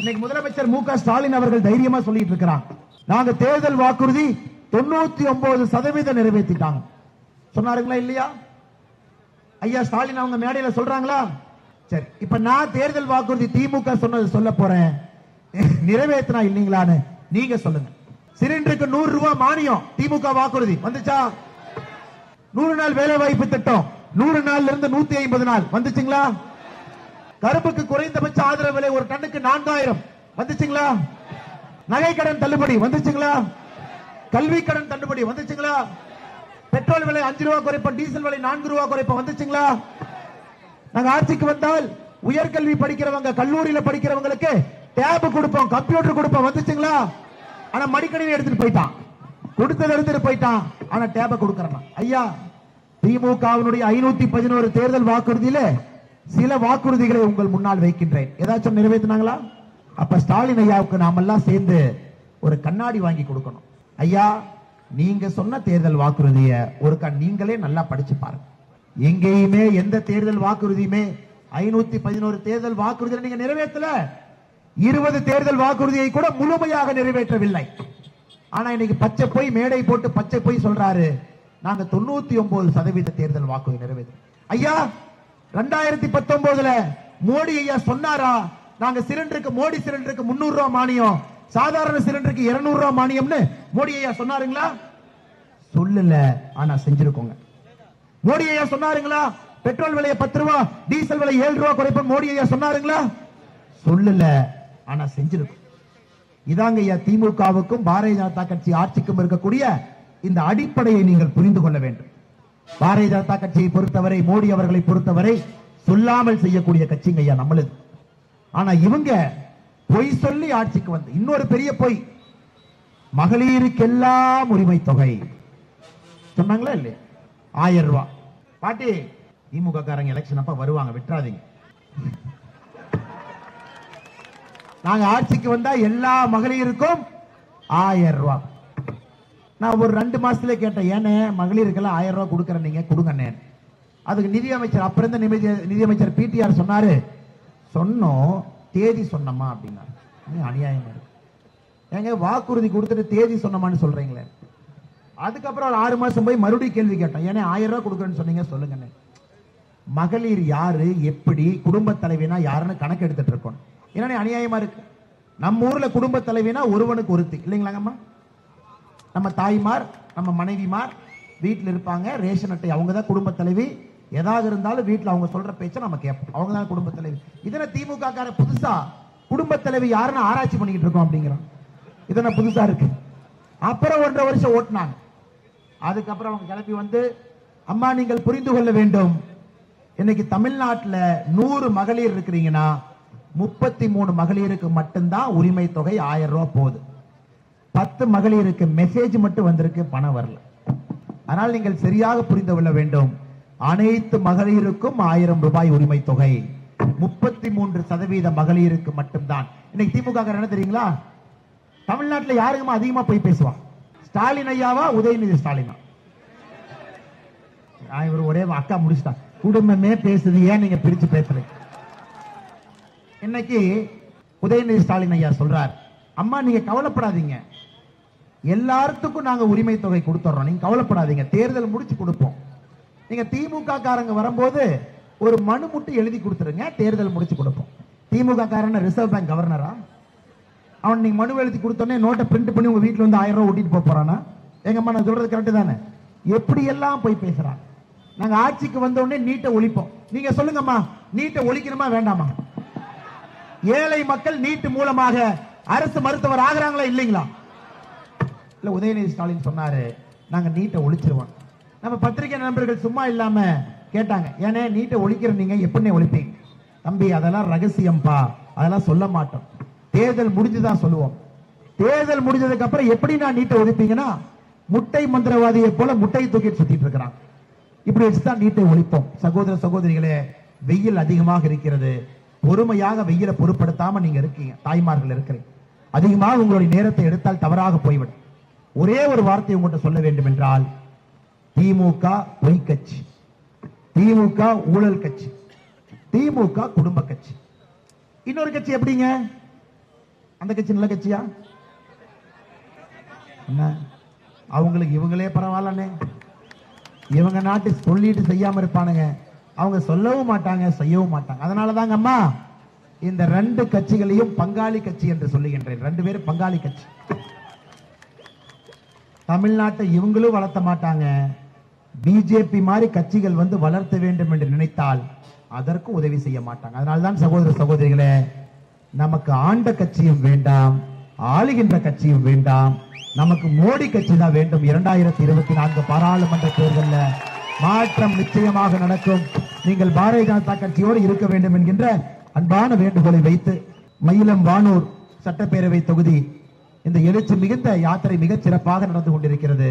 இன்னைக்கு முதலமைச்சர் மு க ஸ்டாலின் அவர்கள் தைரியமா சொல்லிட்டு இருக்கிறாங்க நாங்க தேர்தல் வாக்குறுதி தொண்ணூத்தி ஒன்பது சதவீதம் நிறைவேற்றிட்டாங்க. சொன்னாருங்களா இல்லையா? ஐயா ஸ்டாலின் அவங்க மேடையில சொல்றாங்களா? சரி இப்ப நான் தேர்தல் வாக்குறுதி திமுக சொன்னது சொல்ல போறேன். நிறைவேற்றினா இல்லைங்களான்னு நீங்க சொல்லுங்க. சிலிண்டருக்கு நூறு ரூபாய் மானியம் திமுக வாக்குறுதி. வந்துச்சா? நூறு நாள் வேலை வாய்ப்பு திட்டம். நூறு நாள்ல இருந்து நூத்தி ஐம்பது நாள். வந்துச்சுங்களா? கரும்புக்கு குறைந்தபட்ச ஆதரவு விலை ஒரு டன்னுக்கு நான்காயிரம். வந்துச்சுங்களா? நகை கடன் தள்ளுபடி வந்துச்சுங்களா? கல்வி கடன் தள்ளுபடி வந்துச்சுங்களா? பெட்ரோல் விலை அஞ்சு ரூபா குறைப்போம் டீசல் விலை நான்கு ரூபா குறைப்போம் வந்துச்சுங்களா? நாங்க ஆட்சிக்கு வந்தால் உயர்கல்வி படிக்கிறவங்க கல்லூரியில படிக்கிறவங்களுக்கு டேப் கொடுப்போம் கம்ப்யூட்டர் கொடுப்போம் வந்துச்சுங்களா? ஆனா மடிக்கணினி எடுத்துட்டு போயிட்டான். கொடுத்தது எடுத்துட்டு போயிட்டான். ஆனா டேப கொடுக்கறான் ஐயா திமுகவினுடைய ஐநூத்தி பதினோரு தேர்தல் வாக்குறுதியில சில வாக்குறுதிகளை உங்கள் முன்னால் வைக்கின்றேன். ஏதாச்சும் நிறைவேற்றினாங்களா? அப்ப ஸ்டாலின் ஐயாவுக்கு நாமெல்லாம் சேர்ந்து ஒரு கண்ணாடி வாங்கி கொடுக்கணும். ஐயா நீங்க சொன்ன தேர்தல் வாக்குறுதிய ஒரு கண் நீங்களே நல்லா படிச்சு பாருங்க. எங்கேயுமே எந்த தேர்தல் வாக்குறுதியுமே ஐநூத்தி பதினோரு தேர்தல் வாக்குறுதியை நீங்க நிறைவேற்றல. இருபது தேர்தல் வாக்குறுதியை கூட முழுமையாக நிறைவேற்றவில்லை. ஆனா இன்னைக்கு பச்சை போய் மேடை போட்டு பச்சை போய் சொல்றாரு. நாங்க தொண்ணூத்தி ஒன்பது சதவீத தேர்தல் வாக்குறுதி நிறைவேற்ற ஐயா ரெண்டாயிரத்தி பத்தொன்பதுல மோடி ஐயா சொன்னாரா? நாங்க சிலிண்டருக்கு மோடி சிலிண்டருக்கு முன்னூறு ரூபாய் மானியம். சாதாரண சிலிண்டருக்கு இருநூறு ரூபாய் மானியம்னு மோடி ஐயா சொன்னாருங்களா? சொல்லல ஆனா செஞ்சிருக்கோங்க. மோடி ஐயா சொன்னாருங்களா? பெட்ரோல் விலையை பத்து ரூபா டீசல் விலை ஏழு ரூபா குறைப்போம் மோடி ஐயா சொன்னாருங்களா? சொல்லல ஆனா செஞ்சிருக்கோம். இதாங்க ஐயா திமுகவுக்கும் பாரதிய ஜனதா கட்சி ஆட்சிக்கும் இருக்கக்கூடிய இந்த அடிப்படையை நீங்கள் புரிந்து கொள்ள வேண்டும். பாரதிய ஜனதா கட்சியை பொறுத்தவரை மோடி அவர்களை பொறுத்தவரை சொல்லாமல் செய்யக்கூடிய கட்சிங்க ஐயா நம்மளுது. ஆனா இவங்க பொய் சொல்லி ஆட்சிக்கு வந்து இன்னொரு பெரிய பொய். மகளிருக்கெல்லாம் உரிமை தொகை. சொன்னாங்களா இல்லையா? ஆயிரம் ரூபாய் பாட்டி திமுக காரங்க எலெக்ஷன் அப்ப வருவாங்க விட்டுறாதீங்க. நாங்க ஆட்சிக்கு வந்தா எல்லா மகளிருக்கும் ஆயிரம் ரூபாய் நான் ஒரு ரெண்டு மாசத்துல கேட்டேன் ஏனே மகளிருக்கெல்லாம் ஆயிரம் ரூபாய் கொடுக்குறேன் நீங்க கொடுங்கண்ணே. அதுக்கு நிதி அமைச்சர் இருந்த நிதி- நிதி அமைச்சர் பிடிஆர் சொன்னாரு. சொன்னோம் தேதி சொன்னமா அப்படின்னா அநியாயமா இருக்கு ஏங்க வாக்குறுதி கொடுத்துட்டு தேதி சொன்னமான்னு சொல்றீங்களே. அதுக்கப்புறம் ஒரு ஆறு மாசம் போய் மறுபடியும் கேள்வி கேட்டோம் ஏன்னா ஆயிரம் ரூபாய் கொடுக்குறேன்னு சொன்னீங்க சொல்லுங்கண்ணே. மகளிர் யாரு எப்படி குடும்ப தலைவினா யாருன்னு கணக்கு எடுத்துட்டு இருக்கோம். ஏன்னா அநியாயமா இருக்கு. நம்ம ஊர்ல குடும்ப தலைவினா ஒருவனுக்கு ஒருத்தி. இல்லைங்களாங்கம்மா? நம்ம தாய்மார் நம்ம மனைவிமார் வீட்டில் இருப்பாங்க ரேஷன் அட்டை அவங்க தான் குடும்ப தலைவி. ஏதாவது இருந்தாலும் வீட்டில் அவங்க சொல்ற பேச்சை நம்ம கேட்போம். அவங்க தான் குடும்ப தலைவி. இதனை திமுக கார புதுசா? குடும்ப தலைவி யாருன்னு ஆராய்ச்சி பண்ணிக்கிட்டு இருக்கோம் அப்படிங்கிறோம் இதனை புதுசா இருக்கு? அப்புறம் ஒன்றரை வருஷம் ஓட்டினாங்க. அதுக்கப்புறம் அவங்க கிளப்பி வந்து அம்மா நீங்கள் புரிந்து கொள்ள வேண்டும். இன்னைக்கு தமிழ்நாட்டில் நூறு மகளிர் இருக்கிறீங்கன்னா முப்பத்தி மூணு மகளிருக்கு மட்டும்தான் உரிமை தொகை ஆயிரம் ரூபாய் போகுது. பத்து மகளிருக்கு மெசேஜ் மட்டும் வந்திருக்கு பணம் வரல. ஆனால் நீங்கள் சரியாக புரிந்து கொள்ள வேண்டும். அனைத்து மகளிருக்கும் ஆயிரம் ரூபாய் உரிமை தொகை. முப்பத்தி மூன்று சதவீத மகளிருக்கு மட்டும்தான். இன்னைக்கு திமுக என்ன தெரியுங்களா? தமிழ்நாட்டுல யாருக்குமா அதிகமா போய் பேசுவான் ஸ்டாலின் ஐயாவா உதயநிதி ஸ்டாலினா? நான் இவர் ஒரே அக்கா முடிச்சுட்டான் குடும்பமே பேசுது ஏன் நீங்க பிரிச்சு பேசுறீங்க? இன்னைக்கு உதயநிதி ஸ்டாலின் ஐயா சொல்றார் அம்மா நீங்க கவலைப்படாதீங்க. எல்லாத்துக்கும் நாங்க உரிமை தொகை கொடுத்துறோம். நீங்க கவலைப்படாதீங்க. தேர்தல் முடிச்சு கொடுப்போம். நீங்க திமுக காரங்க வரும்போது ஒரு மனு மட்டும் எழுதி கொடுத்துருங்க. தேர்தல் முடிச்சு கொடுப்போம். திமுக காரன் ரிசர்வ் பேங்க் கவர்னரா அவன் நீங்க மனு எழுதி கொடுத்தோன்னே நோட்டை பிரிண்ட் பண்ணி உங்க வீட்டுல வந்து ஆயிரம் ரூபா ஓட்டிட்டு போக போறானா? எங்கம்மா நான் சொல்றது கரெக்ட் தானே? எப்படி எல்லாம் போய் பேசுறான் நாங்க ஆட்சிக்கு வந்தோடனே நீட்டை ஒழிப்போம். நீங்க சொல்லுங்கம்மா நீட்டை ஒழிக்கணுமா வேண்டாமா? ஏழை மக்கள் நீட்டு மூலமாக அரசு மருத்துவர் ஆகுறாங்களா இல்லைங்களா? இல்லை உதயநிதி ஸ்டாலின் சொன்னாரு நாங்கள் நீட்டை ஒழிச்சிருவோம். நம்ம பத்திரிகை நண்பர்கள் சும்மா இல்லாமல் கேட்டாங்க ஏனே நீட்டை ஒழிக்கிற நீங்க எப்படின்னே ஒழிப்பீங்க? தம்பி அதெல்லாம் ரகசியம்பா அதெல்லாம் சொல்ல மாட்டோம். தேர்தல் முடிஞ்சுதான் சொல்லுவோம். தேர்தல் முடிஞ்சதுக்கு அப்புறம் எப்படி நான் நீட்டை ஒழிப்பீங்கன்னா முட்டை மந்திரவாதியை போல முட்டையை தூக்கிட்டு சுத்திட்டு இருக்கிறான் இப்படி வச்சுதான் நீட்டை ஒழிப்போம். சகோதர சகோதரிகளே வெயில் அதிகமாக இருக்கிறது. பொறுமையாக வெயிலை பொருட்படுத்தாம நீங்க இருக்கீங்க. தாய்மார்கள் இருக்கிறீங்க. அதிகமாக உங்களுடைய நேரத்தை எடுத்தால் தவறாக போய்விடும். ஒரே ஒரு வார்த்தை உங்கள்கிட்ட சொல்ல வேண்டும் என்றால் திமுக பொய் கட்சி. திமுக ஊழல் கட்சி. திமுக குடும்ப கட்சி. இன்னொரு கட்சி எப்படிங்க? அந்த கட்சி நல்ல கட்சியா? என்ன? அவங்களுக்கு இவங்களே பரவாயில்லண்ணே. இவங்க நாட்டு சொல்லிட்டு செய்யாம இருப்பானுங்க. அவங்க சொல்லவும் மாட்டாங்க செய்யவும் மாட்டாங்க. அதனால தாங்க அம்மா இந்த ரெண்டு கட்சிகளையும் பங்காளி கட்சி என்று சொல்லுகின்றேன். ரெண்டு பேரும் பங்காளி கட்சி. தமிழ்நாட்டை இவங்களும் வளர்த்த மாட்டாங்க. பிஜேபி மாதிரி கட்சிகள் வந்து வளர்த்த வேண்டும் என்று நினைத்தால் அதற்கும் உதவி செய்ய மாட்டாங்க. அதனால்தான் சகோதர சகோதரிகளே நமக்கு ஆண்ட கட்சியும் வேண்டாம் ஆளுகின்ற கட்சியும் வேண்டாம். நமக்கு மோடி கட்சி தான் வேண்டும். இரண்டாயிரத்தி இருபத்தி நான்கு பாராளுமன்ற தேர்தலில் மாற்றம் நிச்சயமாக நடக்கும். நீங்கள் பாரதிய ஜனதா கட்சியோடு இருக்க வேண்டும் என்கின்ற அன்பான வேண்டுகோளை வைத்து மயிலம் வானூர் சட்டப்பேரவை தொகுதி இந்த எழுச்சி மிகுந்த யாத்திரை மிகச் சிறப்பாக நடந்து கொண்டிருக்கிறது.